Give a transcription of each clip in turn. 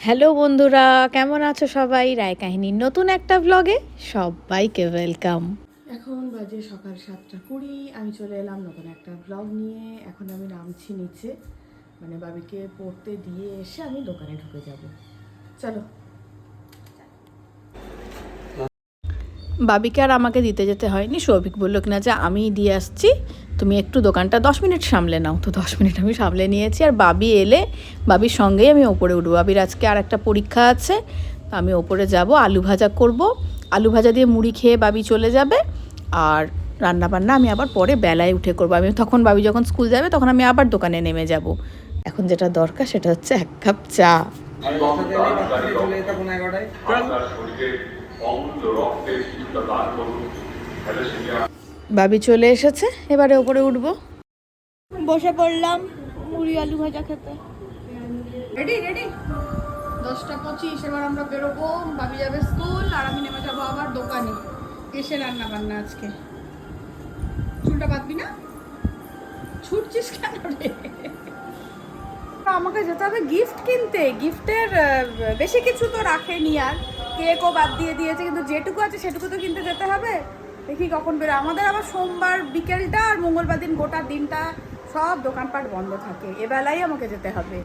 Hello বন্ধুরা কেমন আছো সবাই? রায় কাহিনীর নতুন একটা ব্লগে সবাইকে ওয়েলকাম এখন বাজে সকাল সাতটা কুড়ি আমি চলে এলাম নতুন একটা ব্লগ নিয়ে। এখন আমি নামছি নিচে মানে বাবিকে পড়তে দিয়ে এসে আমি দোকানে ঢুকে যাব। চলো। বাবিকে আর আমাকে দিতে যেতে হয়নি সৌভিক বলল কিনা যে আমি দিয়ে আসছি। তুমি একটু দোকানটা দশ মিনিট সামলে নাও। তো দশ মিনিট আমি সামলে নিয়েছি আর বাবি এলে বাবির সঙ্গেই আমি ওপরে উঠবো। বাবির আজকে আর একটা পরীক্ষা আছে তো আমি ওপরে যাব আলু ভাজা করব। আলু ভাজা দিয়ে মুড়ি খেয়ে বাবি চলে যাবে আর রান্না বান্না আমি আবার পরে বেলায় উঠে করব। আমি তখন বাবি যখন স্কুল যাবে তখন আমি আবার দোকানে নেমে যাব। এখন যেটা দরকার সেটা হচ্ছে এক কাপ চা। অমূল্য রক্তের দান করুন। বাবি চলে এসেছে এবারে ওপরে উঠবো। বসে পড়লাম মুড়ি আলু ভাজা খেতে। রেডি রেডি দশটা পঁচিশ এবার আমরা বেরোবো বাবি যাবে স্কুল আর আমি নেমে যাব আবার দোকানে। এসে রান্না বান্না আজকে? চুলটা বাঁধবি না? ছুটছিস কেন রে? আমাকে যেতে হবে গিফট কিনতে। গিফটের বেশি কিছু তো রাখেনি আর। কেকও বাদ দিয়ে দিয়েছে কিন্তু যেটুকু আছে সেটুকু তো কিনতে যেতে হবে। দেখি কখন বেরো আমাদের আবার সোমবার বিকেলটা আর মঙ্গলবার দিন গোটা দিনটা সব দোকানপাট বন্ধ থাকে। এবেলাই আমাকে যেতে হবে।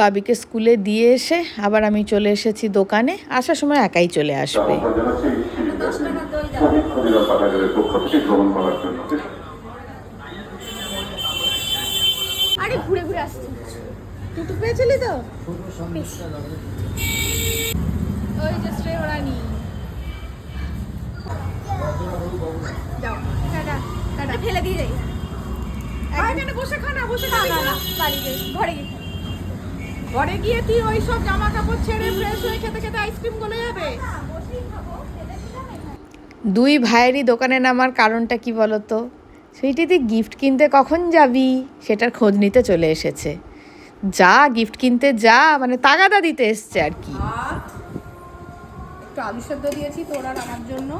বাবিকে স্কুলে দিয়ে এসে আবার আমি চলে এসেছি দোকানে। আসার সময় একাই চলে আসবে। আরে ঘুরে ঘুরে আসছি। টুটু পেয়েছিলি তো? ওই যে ওরানি যাও টাটা টাটা ফেলে দিয়ে যাই। এখানে বসে খা বসে না না না না বাড়িতে ঘরে গিয়ে ঘরে গিয়ে তুই ওই সব জামা কাপড় ছেড়ে ফ্রেশ হয়ে খেতে খেতে আইসক্রিম গলে যাবে? দুই ভাইয়েরই দোকানে নামার কারণটা কি বলতো? সেইটি তুই গিফট কিনতে কখন যাবি? সেটার খোঁজ নিতে চলে এসেছে। যা গিফট কিনতে যা মানে তাগাদা দিতে এসছে আর কি। একটু আলু সেদ্ধ দিয়েছি তোর আর আমার জন্য।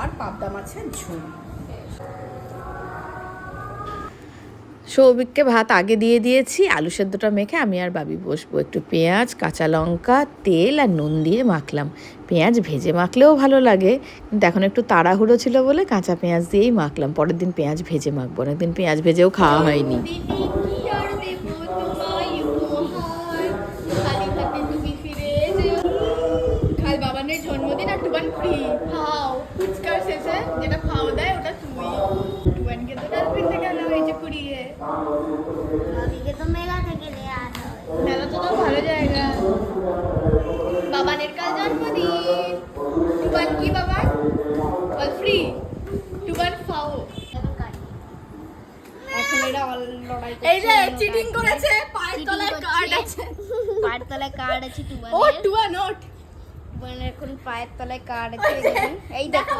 আর পাবদা মাছের ঝোল। সৌভিককে ভাত আগে দিয়ে দিয়েছি আলু সেদ্ধটা মেখে আমি আর বাবি বসবো। একটু পেঁয়াজ কাঁচা লঙ্কা তেল আর নুন দিয়ে মাখলাম। পেঁয়াজ ভেজে মাখলেও ভালো লাগে। কিন্তু এখন একটু তাড়াহুড়ো ছিল বলে কাঁচা পেঁয়াজ দিয়েই মাখলাম। পরের দিন পেঁয়াজ ভেজে মাখবো। অনেকদিন পেঁয়াজ ভেজেও খাওয়া হয়নি। লড়াই এই যে চিটিং করেছে পায়ের তলায় কার্ড আছে। পায়ের তলায় কার্ড আছে ও নোট টুবানের এখন পায়ের তলায় কার্ড আছে এই দেখো।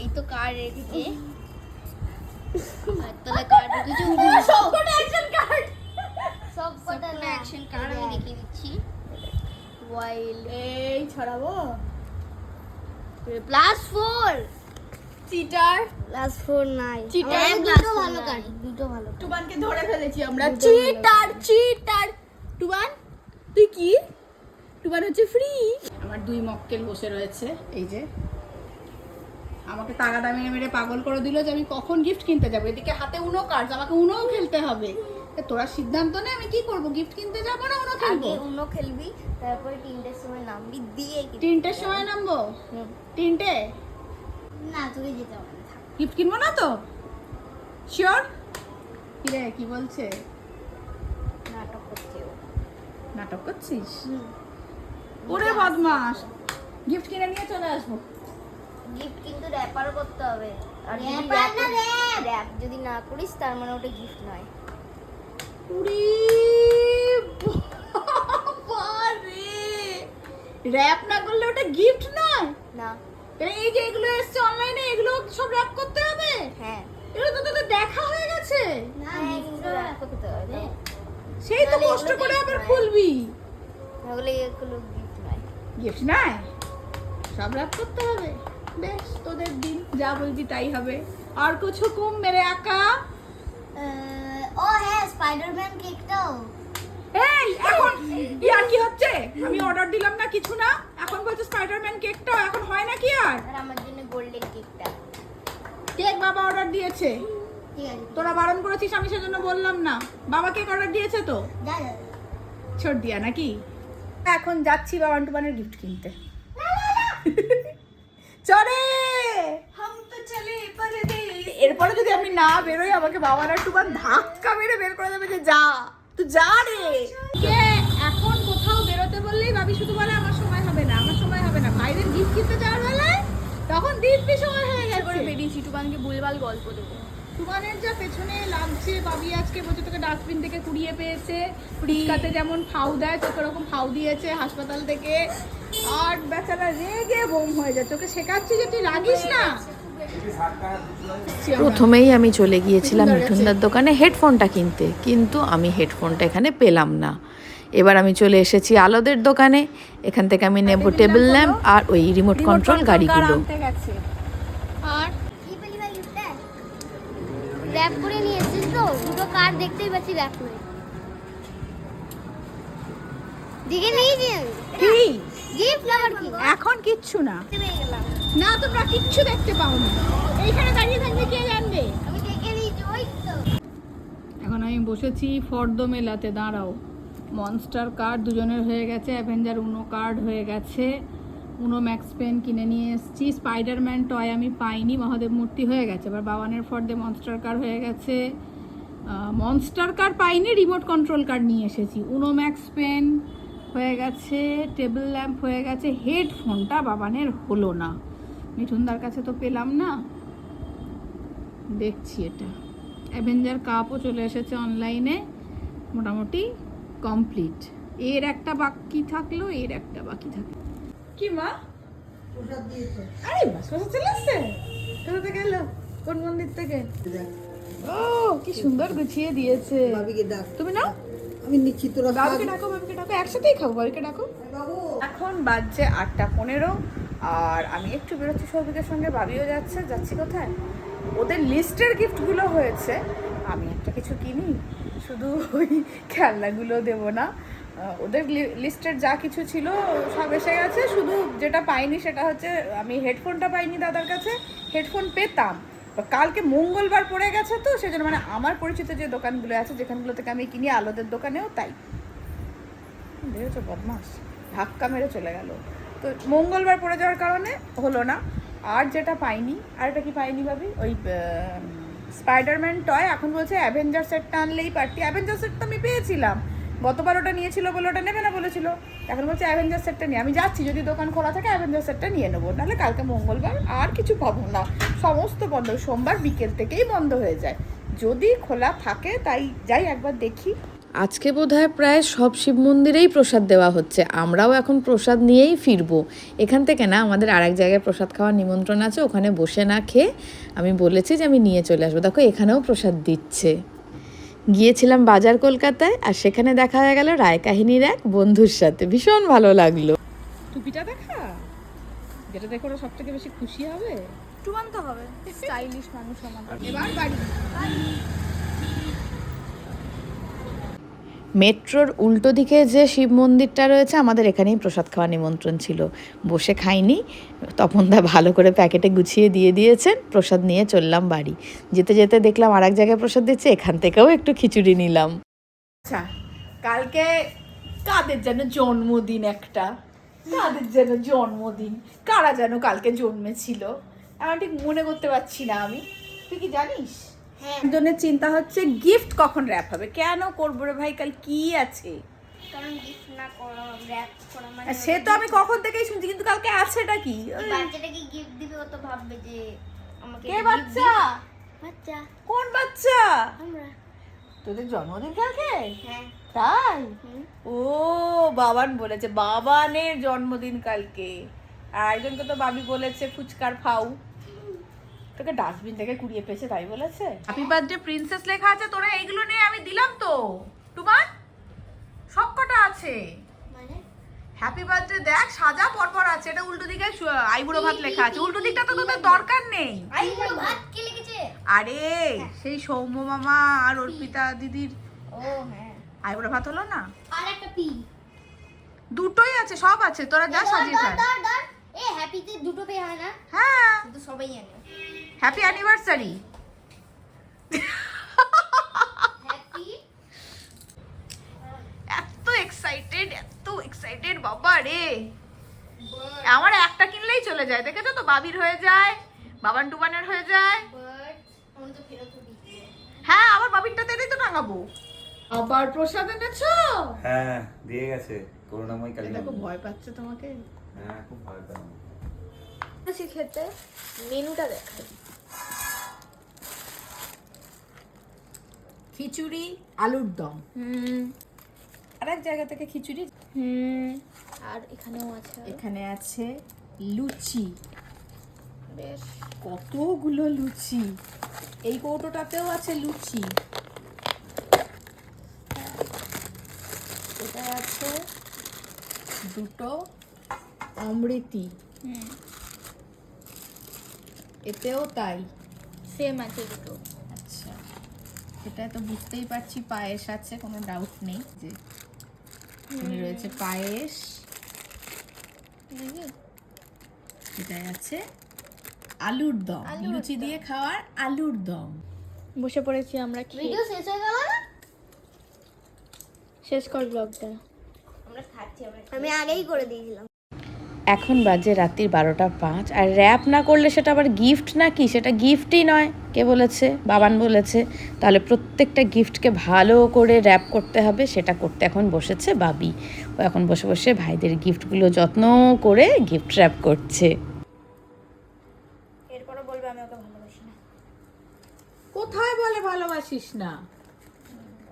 এই তো কার্ড রেখেছে পায়ের তলায় কার্ড রেখেছে সবকটা অ্যাকশন কার্ড অ্যাকশন কার্ড আমি দেখিয়ে দিচ্ছি। ওয়াইল এই ছড়াবো। প্লাস ফোর চিটার ফোর নাই plus দুটো ভালো। কার্ড দুটো ভালো টুবানকে ধরে ফেলেছি আমরা। চিটার চিটার টুবান তুই কি? টুবান হচ্ছে ফ্রি আমার দুই মক্কেল বসে রয়েছে। এই যে। আমাকে তাগাদা মেরে মেরে পাগল করে দিল যে আমি কখন গিফট কিনতে যাব। এদিকে হাতে উনো কার্ড আমাকে উনোও খেলতে হবে। তোরা সিদ্ধান্ত নে আমি কি করব? গিফট কিনতে যাব না উনো খেলব? উনো খেলবি তারপরে তিনটের সময় নামবি দিয়ে তিনটের সময় নামবো? তিনটে? না তোকে যেতে হবে না গিফট কিনবো না তো? শিওর কিরে কি বলছে? নাটক করছে নাটক করছিস। ওরে বদমাস গিফট কিনে নিয়ে চলে আসব। গিফট কিন্তু র্যাপারও করতে হবে। আর যদি না র্যাপ র্যাপ যদি না করিস তার মানে ওটা গিফট নয়। বাবারে! র‍্যাপ না করলে ওটা গিফট নয়? না। এই যে এগুলো এসছে অনলাইনে এগুলো সব র‍্যাপ করতে হবে? হ্যাঁ। এগুলো তো তোদের দেখা হয়ে গেছে। কিন্তু র্যাপ করতে হবে। সেই তো তাহলে কষ্ট করে আবার খুলবি। ওগুলো এগুলো গিফট নয়। গিফট নাই সব র‍্যাপ করতে হবে। বেশ তোদের দিন যা বলবি তাই হবে। আর কুছ হুকুম মেরে আকা? ও হ্যাঁ স্পাইডারম্যান কেকটাও এই এখন ইয়ার কি হচ্ছে? আমি অর্ডার দিলাম না কিছু না। এখন বলছে স্পাইডারম্যান কেকটা এখন হয় না কি আর? আর আমার জন্য গোল্ডেন কেকটা কেক বাবা অর্ডার দিয়েছে। তোরা বারণ করেছিস আমি সেজন্য বললাম না। বাবা কেক অর্ডার দিয়েছে তো? ছোট দিয়া নাকি? এখন যাচ্ছি বাবান টুবানের গিফট কিনতে। চলে! এরপরে যদি আমি না বেরোই আমাকে বাবার আর টুবান ধাক্কা মেরে বের করে দেবে যে যা। তুই যা রে কে এখন কোথাও বেরোতে বললেই ভাবি শুধু বলে আমার সময় হবে না আমার সময় হবে না বাইরের গিফট কিনতে যাওয়ার বেলায় তখন দিব্যি সময় হয়ে করে গেছে বেরিয়েছি টুবানকে ভুলভাল গল্প দেবো। টুবানের যা পেছনে লাগছে বাবি আজকে বলছে তোকে ডাস্টবিন থেকে কুড়িয়ে পেয়েছে ফুচকাতে যেমন ফাউ দেয় তোকে ওরকম ফাউ দিয়েছে হাসপাতাল থেকে। আর বেচারা রেগে বোম হয়ে যায় তোকে শেখাচ্ছি যে তুই রাগিস না। প্রথমেই আমি চলে গিয়েছিলাম মিঠুনদার দোকানে হেডফোনটা কিনতে কিন্তু আমি হেডফোনটা এখানে পেলাম না। এবার আমি চলে এসেছি আলোদের দোকানে। এখান থেকে আমি নেব টেবিল ল্যাম্প আর ওই রিমোট কন্ট্রোল গাড়িগুলো। আনতে গেছে? আর কি পেলি ভাই গিফটটা র‍্যাপ করে নিয়ে এসেছিস তো দুটো কার্ড দেখতেই পাচ্ছি র‍্যাপ করে। দিকে নিয়েছি আমি কি? গিফট আবার কি? এখন কিচ্ছু না। না তোমরা কিচ্ছু দেখতে এইখানে দাঁড়িয়ে থাকবে কে জানবে? আমি দেখে নিয়েছি ওই তো। এখন আমি বসেছি ফর্দ মেলাতে দাঁড়াও। মনস্টার কার্ড দুজনের হয়ে গেছে অ্যাভেঞ্জার উনো কার্ড হয়ে গেছে উনো ম্যাক্স পেন কিনে নিয়ে এসেছি। স্পাইডারম্যান টয় আমি পাইনি, মহাদেব মূর্তি হয়ে গেছে। এবার বাবানের ফর্দে মনস্টার কার হয়ে গেছে। মনস্টার কার পাইনি রিমোট কন্ট্রোল কার্ড নিয়ে এসেছি। উনো ম্যাক্স পেন হয়ে গেছে টেবিল ল্যাম্প হয়ে গেছে হেডফোনটা বাবানের হলো না। মিঠুনদার কাছে তো পেলাম না। দেখছি এটা। অ্যাভেঞ্জার কাপও চলে এসেছে অনলাইনে মোটামুটি কমপ্লিট। এর একটা বাকি থাকল এর একটা বাকি থাকল। কি মা? আরে বাস চলে আসছে? কোথা থেকে এলো? কোন মন্দির থেকে? ও কি সুন্দর গুছিয়ে দিয়েছে। বাবিকে ডাক। তুমি নাও। আমি নিচ্ছি তোরা খা। ডাকো বাবাকে ডাকো। একসাথেই খাব বাবাকে ডাকো। এখন বাজছে আটটা পনেরো আর আমি একটু বেরোচ্ছি সৌভিকের সঙ্গে ভাবিও যাচ্ছে যাচ্ছি কোথায়? ওদের লিস্টের গিফটগুলো হয়েছে। আমি একটা কিছু কিনি শুধু ওই খেলনাগুলো দেবো না। ওদের লিস্টের যা কিছু ছিল সব এসে গেছে। শুধু যেটা পাইনি সেটা হচ্ছে, আমি হেডফোনটা পাইনি দাদার কাছে, হেডফোন পেতাম। কালকে মঙ্গলবার পড়ে গেছে তো, সেজন্য মানে আমার পরিচিত যে দোকানগুলো আছে, যেখানগুলো থেকে আমি কিনি, আলোদের দোকানেও তাই। দেখেছ বদমাস ধাক্কা মেরে চলে গেল। তো মঙ্গলবার পড়ে যাওয়ার কারণে হলো না। আর যেটা পাইনি, আর এটা কি পাইনি ভাবি? ওই স্পাইডারম্যান টয় এখন বলছে অ্যাভেঞ্জার সেটটা আনলেই পারতি অ্যাভেঞ্জার সেট তো আমি পেয়েছিলাম। গতবার ওটা নিয়েছিল বলে ওটা নেবে না বলেছিল। এখন বলছে অ্যাভেঞ্জার সেটটা নিয়ে। আমি যাচ্ছি, যদি দোকান খোলা থাকে অ্যাভেঞ্জার সেটটা নিয়ে নেব। নাহলে কালকে মঙ্গলবার আর কিছু পাবো না। সমস্ত বন্ধ। সোমবার বিকেল থেকেই বন্ধ হয়ে যায়। যদি খোলা থাকে তাই যাই একবার দেখি। আজকে বোধহয় প্রায় সব শিব মন্দিরেই প্রসাদ দেওয়া হচ্ছে। আমরাও এখন প্রসাদ নিয়েই ফিরবো। এখান থেকে না আমাদের আরেক জায়গায় প্রসাদ খাওয়ার নিমন্ত্রণ আছে ওখানে বসে না খেয়ে আমি বলেছি যে আমি নিয়ে চলে আসব। দেখো এখানেও প্রসাদ দিচ্ছে। গিয়েছিলাম বাজার কলকাতায় আর সেখানে দেখা হয়ে গেল রায় কাহিনীর এক বন্ধুর সাথে। ভীষণ ভালো লাগল। টুপিটা দেখা? যেটা দেখে ওরা সব থেকে বেশি খুশি হবে? টুবান তো হবে। স্টাইলিশ মানুষ আমাদের। এবার বাড়ি। মেট্রোর উল্টো দিকে যে শিব মন্দিরটা রয়েছে, আমাদের এখানেই প্রসাদ খাওয়া নিমন্ত্রণ ছিল। বসে খাইনি, তপনদা ভালো করে প্যাকেটে গুছিয়ে দিয়ে দিয়েছেন, প্রসাদ নিয়ে চললাম বাড়ি। যেতে যেতে দেখলাম আর এক জায়গায় প্রসাদ দিচ্ছে, এখান থেকেও একটু খিচুড়ি নিলাম। আচ্ছা কালকে কাদের যেন জন্মদিন একটা? কাদের যেন জন্মদিন? কারা যেন কালকে জন্মেছিল? আমার ঠিক মনে করতে পারছি না আমি। তুই কি জানিস? হ্যাঁ। একজনের চিন্তা হচ্ছে গিফট কখন র্যাপ হবে? কেন করব রে ভাই? কাল কি আছে? কারণ গিফট না করা র‍্যাপ করা মানে সে তো আমি কখন থেকেই শুনছি কিন্তু কালকে আছেটা কি? ওই বাচ্চাটাকে গিফট দিবে ও তো ভাববে যে আমাকে কে বাচ্চা? বাচ্চা। কোন বাচ্চা? আমরা। তোদের জন্মদিন কালকে? হ্যাঁ। তাই? ও বাবান বলেছে বাবানের জন্মদিন কালকে। আর একজনকে তো বাবি বলেছে ফুচকার ফাউ। তোকে ডাস্টবিন থেকে কুড়িয়ে পেয়েছে তাই বলেছে হ্যাপি বার্থডে প্রিন্সেস লেখা আছে তোরা এইগুলো নিয়ে আমি দিলাম তো টুমান সব কটা আছে মানে হ্যাপি বার্থডে দেখ সাজা পরপর আছে এটা উল্টো দিকে আইবুড়ো ভাত লেখা আছে উল্টো দিকটা তো তোদের দরকার নেই আই পুরো ভাত কে লিখেছে আরে সেই সৌম্য মামা আর অর্পিতা দিদির ও হ্যাঁ আইবুড়ো ভাত হলো না আর একটা পি দুটোই আছে সব আছে তোরা যা সাজিয়ে ফেল। এ হ্যাপিতে দুটো পে হয় না হ্যাঁ কিন্তু সবাই জানে হ্যাপি অ্যানিভার্সারি হ্যাপি এত এক্সাইটেড এত এক্সাইটেড বাবা রে। আমার একটা কিনলেই চলে যায় দেখেছ তো? বাবির হয়ে যায় বাবান টুবানের হয়ে যায়। হ্যাঁ আবার বাবিরটাতে এটাই তো টাঙাবো আবার প্রসাদ এনেছো? হ্যাঁ দিয়ে গেছে। করুণাময় কালী দেখো ভয় পাচ্ছে তোমাকে। হ্যাঁ খুব ভয় পেলাম আছি খেতে মেনুটা দেখাই। খিচুড়ি আলুর দম। হুম। আর এক জায়গা থেকে খিচুড়ি। হুম আর এখানেও আছে এখানে আছে লুচি। বেশ। কতগুলো লুচি। এই কৌটোটাতেও আছে লুচি। এটা আছে দুটো অমৃতি। হুম। এতেও তাই। সেম আছে দুটো। আচ্ছা। এটা তো বুঝতেই পারছি পায়েস আছে কোনো ডাউট নেই যে এখানে রয়েছে পায়েস। দেখি? এটাই আছে আলুর দম। লুচি দিয়ে খাওয়ার আলুর দম। বসে পড়েছি আমরা খেয়ে ভিডিও শেষ হয়ে গেল না? শেষ কর ব্লগটা আমরা খাচ্ছি আমরা আমি আগেই করে দিয়েছিলাম। এখন বাজে রাত্রির বারোটা পাঁচ আর র্যাপ না করলে সেটা আবার গিফট না কি সেটা গিফটই নয় কে বলেছে? বাবান বলেছে। তাহলে প্রত্যেকটা গিফটকে ভালো করে র্যাপ করতে হবে সেটা করতে এখন বসেছে বাবি। ও এখন বসে বসে ভাইদের গিফটগুলো যত্ন করে গিফট র্যাপ করছে। এরপরে বলবে আমি ওকে ভালোবাসি না। কোথায় বলে ভালোবাসিস না?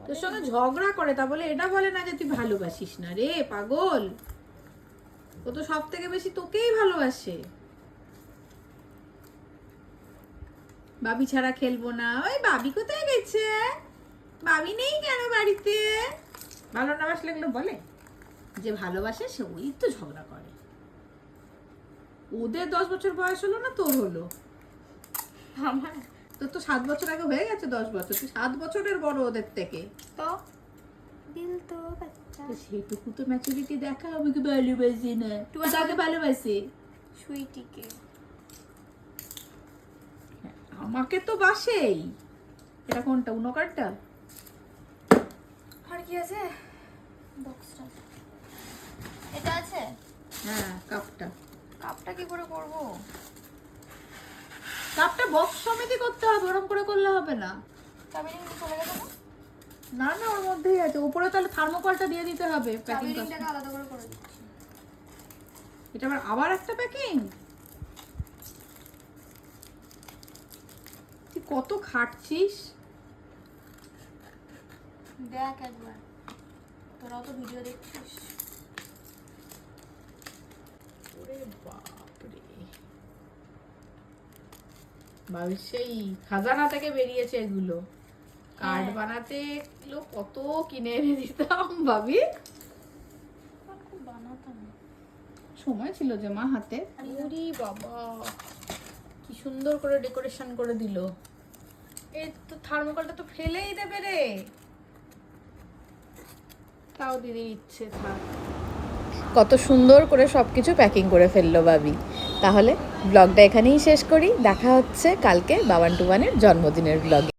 তোর সঙ্গে ঝগড়া করে তা বলে এটা বলে না যে তুই ভালোবাসিস না। রে পাগল! ও তো সব থেকে বেশি তোকেই ভালোবাসে। বাবি ছাড়া খেলব না। ওই বাবি কোথায় গেছে? বাবি নেই কেন বাড়িতে? ভালো না বাসলে এগুলো বলে? যে ভালোবাসে সে ওই তো ঝগড়া করে। ওদের দশ বছর বয়স হলো না তোর হলো? আমার তোর তো সাত বছর আগে হয়ে গেছে দশ বছর। তুই সাত বছরের বড় ওদের থেকে। তো? দিল তো বাচ্চা। সেটুকু তো ম্যাচুরিটি দেখা আমাকে ভালোবাসি না? তুই তাকে ভালোবাসি? সুইটিকে। আমাকে তো বাসেই। এটা কোনটা উনো কার্ডটা আর কি আছে? বক্সটা এটা আছে? হ্যাঁ কাপটা কাপটা কি করে করব? কাপটা বক্স সমিতি করতে হবে? ওরকম করে করলে হবে না। রিং চলে গেছে না? না না ওর মধ্যেই আছে। উপরে তাহলে থার্মোকলটা দিয়ে দিতে হবে প্যাকিং আলাদা করে করে এটা আবার আবার একটা প্যাকিং তুই কত খাটছিস? দেখ একবার। তোরাও তো ভিডিও দেখছিস। ওরে বাপরে। সেই খাজানা থেকে বেরিয়েছে এগুলো। কার্ড হ্যাঁ। বানাতে এগুলো কত কিনে এনে দিতাম ভাবি। সময় ছিল যে মা হাতে। ওরে বাবা কি সুন্দর করে ডেকোরেশন করে দিল। এই তো থার্মোকলটা তো ফেলেই দেবে রে। তাও দিদির ইচ্ছে থাক। কত সুন্দর করে সব কিছু প্যাকিং করে ফেলল বাবি তাহলে ব্লগটা এখানেই শেষ করি। দেখা হচ্ছে কালকে বাবান টুবানের জন্মদিনের ব্লগে।